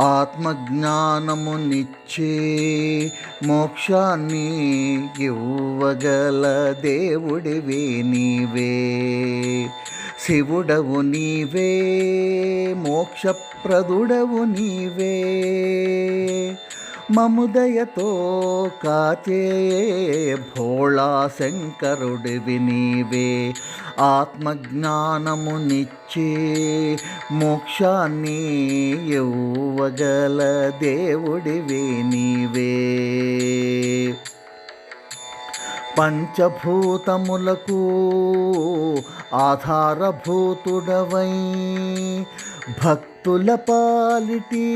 ఆత్మజ్ఞానమునిచ్చే మోక్షాన్ని ఇవ్వగల దేవుడివి నీవే. శివుడవు నీవే మోక్షప్రదుడవు నీవే. మముదయతో కాచే భోళా శంకరుడివి నీవే ఆత్మజ్ఞానమునిచ్చే మోక్షాన్ని ఇవ్వగల దేవుడివి నీవే పంచభూతములకు ఆధారభూతుడవై భక్తుల పాలిటీ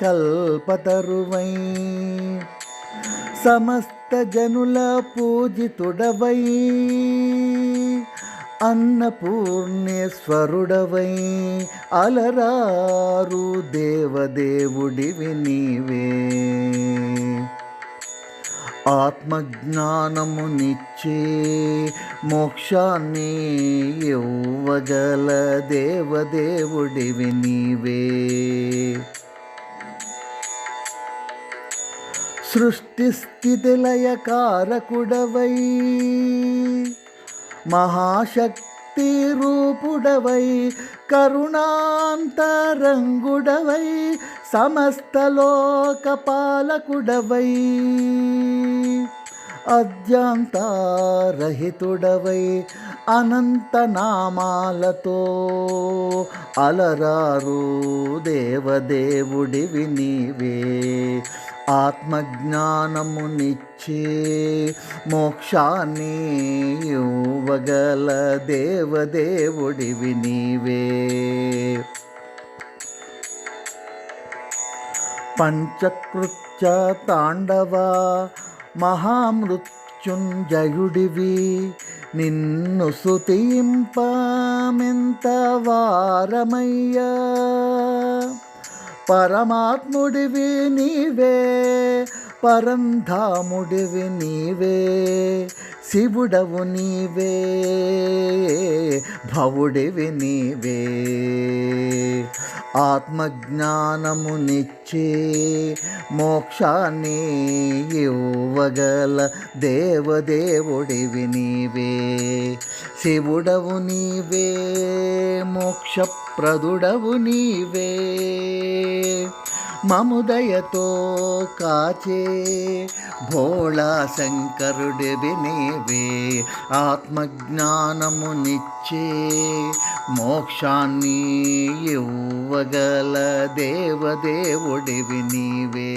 కల్పతరువై. సమస్త జనుల పూజితుడవై. అన్నపూర్ణేశ్వరుడవై. అలరారు దేవదేవుడివి నీవే. ఆత్మజ్ఞానమునిచ్చే మోక్షాన్ని ఇవ్వగల దేవదేవుడివి నీవే. సృష్టి స్థితి లయకారకుడవై మహాశక్తి రూపుడవై కరుణాంతరంగుడవై సమస్త లోకపాలకుడవై. అద్యంతారహితుడవై అనంత నామాలతో అలరారు దేవదేవుడివి నీవే. ఆత్మజ్ఞానమునిచ్చే మోక్షాన్ని ఇవ్వగల దేవదేవుడివి నీవే. పంచకృత్య తాండవ మహామృత్యుంజయుడివి. నిన్ను సుతింపామెంత వారమయ్యా. పరమాత్ముడివి నీవే. పరంధాముడివి నీవే శివుడవు నీవే భవుడివి నీవే. ఆత్మజ్ఞానము ఆత్మజ్ఞానమునిచ్చే మోక్షాన్ని ఇవ్వగల దేవదేవుడివి నీవే శివుడవు నీవే మోక్షప్రదుడవు నీవే. మముదయతో కాచే భోళా శంకరుడివి నీవే ఆత్మజ్ఞానమునిచ్చే మోక్షాన్ని ఇవ్వగల దేవదేవుడివి నీవే